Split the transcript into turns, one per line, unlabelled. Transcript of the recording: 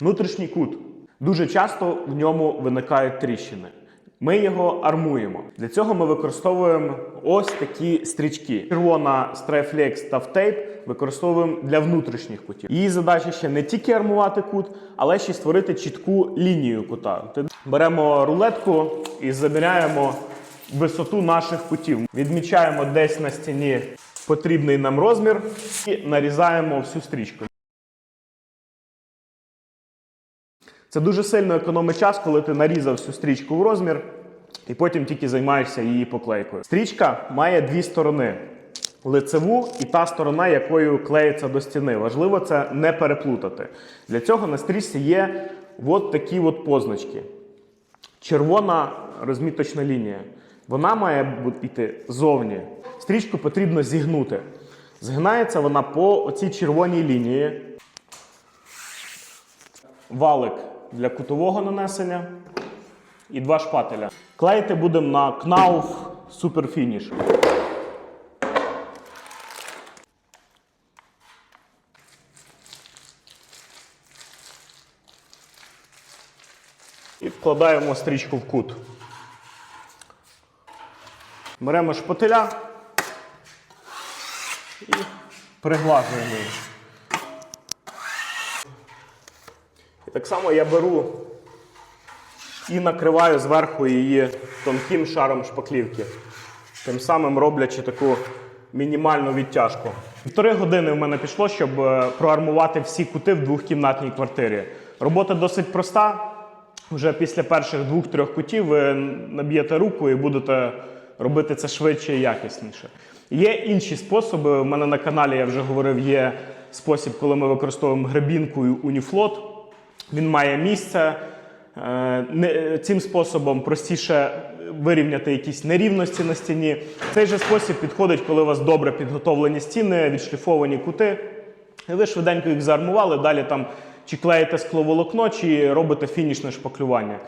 Внутрішній кут. Дуже часто в ньому виникають тріщини. Ми його армуємо. Для цього ми використовуємо ось такі стрічки. Червона Striflex та Tape використовуємо для внутрішніх кутів. Її задача ще не тільки армувати кут, але ще створити чітку лінію кута. Беремо рулетку і заміряємо висоту наших кутів. Відмічаємо десь на стіні потрібний нам розмір і нарізаємо всю стрічку. Це дуже сильно економить час, коли ти нарізав всю стрічку в розмір і потім тільки займаєшся її поклейкою. Стрічка має дві сторони: лицеву і та сторона, якою клеїться до стіни. Важливо це не переплутати. Для цього на стрічці є от такі от позначки. Червона розміточна лінія. Вона має йти зовні. Стрічку потрібно зігнути. Згинається вона по оцій червоній лінії валик для кутового нанесення і два шпателя. Клеїти будемо на Knauf Super Finish. І вкладаємо стрічку в кут. Беремо шпателя і приглажуємо її. І так само я беру і накриваю зверху її тонким шаром шпаклівки, тим самим роблячи таку мінімальну відтяжку. Півтори години в мене пішло, щоб е, проармувати всі кути в двохкімнатній квартирі. Робота досить проста. Вже після перших двох-трьох кутів ви наб'єте руку і будете робити це швидше і якісніше. Є інші способи. У мене на каналі я вже говорив, є спосіб, коли ми використовуємо гребінку і уніфлот. Він має місце. Е, Цим способом простіше вирівняти якісь нерівності на стіні. Цей же спосіб підходить, коли у вас добре підготовлені стіни, відшліфовані кути. Ви швиденько їх заармували, далі там чи клеїте скловолокно, чи робите фінішне шпаклювання.